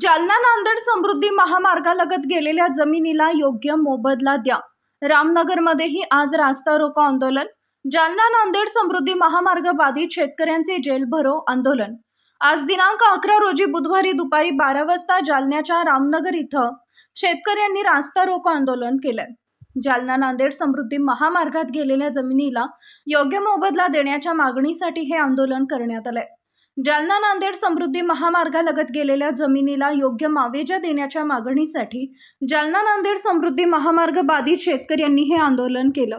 जालना नांदेड समृद्धी महामार्गालगत गेलेल्या जमिनीला योग्य मोबदला द्या. रामनगरमध्येही आज रास्ता रोको आंदोलन. जालना नांदेड समृद्धी महामार्ग बाधित शेतकऱ्यांचे जेल भरो आंदोलन. आज दिनांक अकरा रोजी बुधवारी दुपारी बारा वाजता जालन्याच्या रामनगर इथं शेतकऱ्यांनी रास्ता रोको आंदोलन केलंय. जालना नांदेड समृद्धी महामार्गात गेलेल्या जमिनीला योग्य मोबदला देण्याच्या मागणीसाठी हे आंदोलन करण्यात आलंय. जालना नांदेड समृद्धी महामार्गालगत गेलेल्या जमिनीला योग्य मावेजा देण्याच्या मागणीसाठी जालना नांदेड समृद्धी महामार्ग बाधित शेतकऱ्यांनी हे आंदोलन केलं.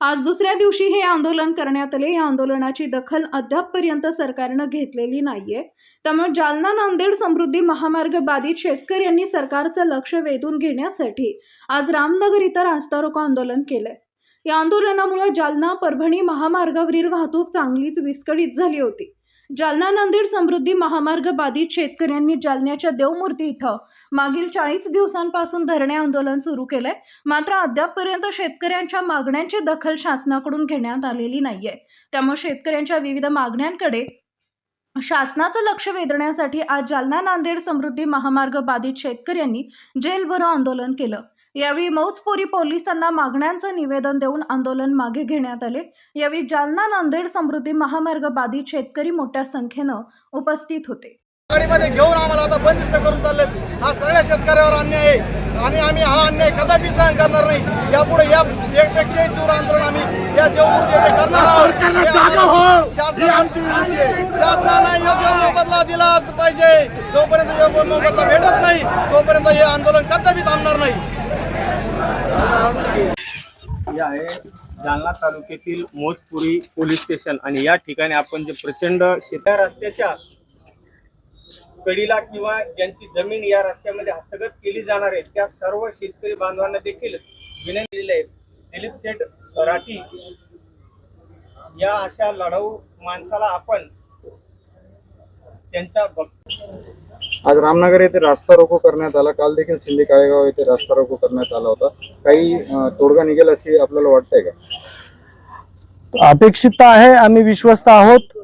आज दुसऱ्या दिवशी हे आंदोलन करण्यात आले. या आंदोलनाची दखल अद्यापपर्यंत सरकारनं घेतलेली नाहीये. त्यामुळे जालना नांदेड समृद्धी महामार्ग बाधित शेतकऱ्यांनी सरकारचं लक्ष वेधून घेण्यासाठी आज रामनगर इथं रास्ता रोको आंदोलन केलंय. या आंदोलनामुळे जालना परभणी महामार्गावरील वाहतूक चांगलीच विस्कळीत झाली होती. जालना नांदेड समृद्धी महामार्ग बाधित शेतकऱ्यांनी जालन्याच्या देवमूर्ती इथं मागील चाळीस दिवसांपासून धरणे आंदोलन सुरू केलंय. मात्र अद्यापपर्यंत शेतकऱ्यांच्या मागण्यांची दखल शासनाकडून घेण्यात आलेली नाहीये. त्यामुळे शेतकऱ्यांच्या विविध मागण्यांकडे शासनाचं लक्ष वेधण्यासाठी आज जालना नांदेड समृद्धी महामार्ग बाधित शेतकऱ्यांनी जेलभरो आंदोलन केलं. यावेळी मौजपुरी पोलिसांना मागण्यांचं निवेदन देऊन आंदोलन मागे घेण्यात आले. यावेळी जालना नांदेड समृद्धी महामार्ग बाधित शेतकरी मोठ्या संख्येनं उपस्थित होते. गाडीमध्ये घेऊन आम्हाला आता बंदिस्त करून चाललेत. हा सगळ्या शेतकऱ्यावर अन्याय आहे. आणि आम्ही हा अन्याय कदापि सहन करणार नाही. यापुढे या एकपेक्षाही तीव्र आंदोलन आम्ही या येथे करणार आहोत. शासनाला शासनाला योग्य मोबदला दिला पाहिजे. जोपर्यंत योग्य मोबदला भेटत नाही तोपर्यंत हे आंदोलन कदापि थांबणार नाही. हे आहे जालना तालुक्यातील मोजपुरी पोलीस स्टेशन. आणि या ठिकाणी आपण जे प्रचंड शेता रस्त्याच्या कडीला किंवा ज्यांची जमीन या रस्त्यामध्ये हस्तगत केली जाणार आहे त्या सर्व शेतकरी बांधवांना देखील विनंती दिली आहे. दिलीप शेठ राठी या अशा लढाऊ माणसाला आपण त्यांच्या भक्त आज रामनगर येथे रास्ता रोको करण्यात आला. काल देखील शिंदे काळेगाव येथे रास्ता रोको करण्यात आला होता. काही तोडगा निघेल असे आपल्याला वाटतंय का? अपेक्षित आहे. आम्ही विश्वस्त आहोत.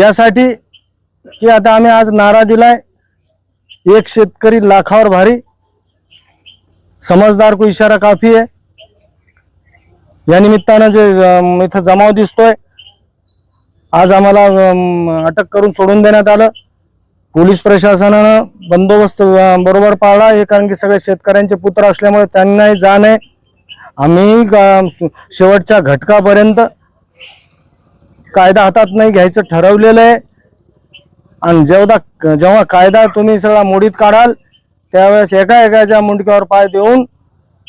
यासाठी की आता आम्ही आज नारा दिलाय. एक शेतकरी लाखावर भारी. समजदार को इशारा काफी आहे. या निमित्तानं जे इथं जमाव दिसतोय. आज आम्हाला अटक करून सोडून देण्यात आलं. पोलीस प्रशासनानं बंदोबस्त बरोबर पाळला. हे कारण की सगळे शेतकऱ्यांचे पुत्र असल्यामुळे त्यांनाही जाण आहे. आम्ही शेवटच्या घटकापर्यंत कायदा हातात नाही घ्यायचं ठरवलेलं आहे. आणि जेवढा जेव्हा कायदा तुम्ही सगळा मोडीत काढाल त्यावेळेस एका एकाच्या मुंडक्यावर पाय देऊन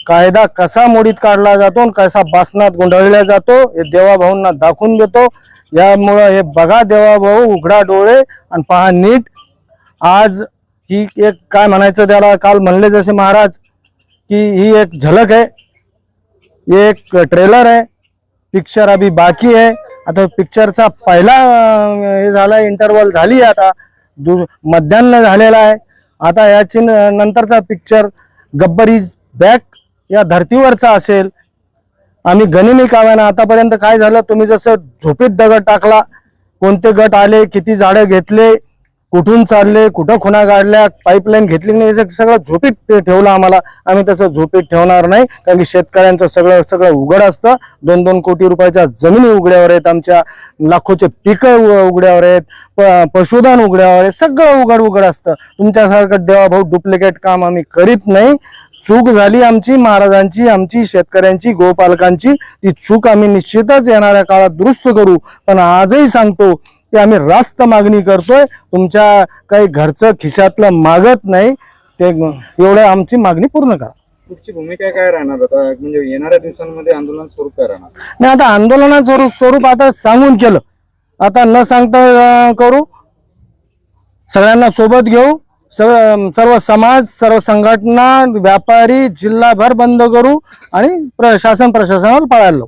कायदा कसा मोडीत काढला जातो आणि कसा बासनात गुंडाळला जातो हे देवाभाऊंना दाखवून देतो. यामुळं हे बघा देवाभाऊ उघडा डोळे आणि पहा नीट. आज ही एक काय म्हणायचं त्याला काल म्हणले जसे महाराज की ही एक झलक आहे एक ट्रेलर आहे पिक्चर अभी बाकी आहे. आता पिक्चरचा पहिला हे झाला इंटरवल झाली आहे आता दु मध्यान्ह झालेला आहे. आता याची न- नंतरचा पिक्चर गब्बर इज बॅक या धर्तीवरचा असेल. आम्ही गनिमी काव्यानं आतापर्यंत काय झालं तुम्ही जसं झोपेत दगड टाकला कोणते गट आले किती झाडं घेतले कुठून चालले कुठं खुणा काढल्या पाईपलाईन घेतली की नाही हे सगळं झोपीत ते ठेवलं आम्हाला. आम्ही तसं झोपीत ठेवणार नाही कारण की शेतकऱ्यांचं सगळं सगळं उघड असतं. दोन दोन कोटी रुपयाच्या जमिनी उघड्यावर आहेत आमच्या लाखोचे पिकं उघड्यावर आहेत पशुधन उघड्यावर आहे सगळं उघड उघड असतं. तुमच्यासारखं देवाभाऊ डुप्लिकेट काम आम्ही करीत नाही. चूक झाली आमची महाराजांची आमची शेतकऱ्यांची गोपालकांची. ती चूक आम्ही निश्चितच येणाऱ्या काळात दुरुस्त करू. पण आजही सांगतो की आम्ही रास्त मागणी करतोय. तुमच्या काही घरचं खिशातलं मागत नाही. ते एवढं आमची मागणी पूर्ण करा. तुमची भूमिका काय राहणार? आता म्हणजे येणाऱ्या दिवसांमध्ये आंदोलन स्वरूप काय राहणार? नाही आता आंदोलनाचं स्वरूप स्वरूप आता सांगून केलं. आता न सांगता अं, करू. सगळ्यांना सोबत घेऊ. सगळं सर्व समाज सर्व संघटना व्यापारी जिल्हाभर बंद करू आणि प्रशासन प्रशासनावर पळायला लावू.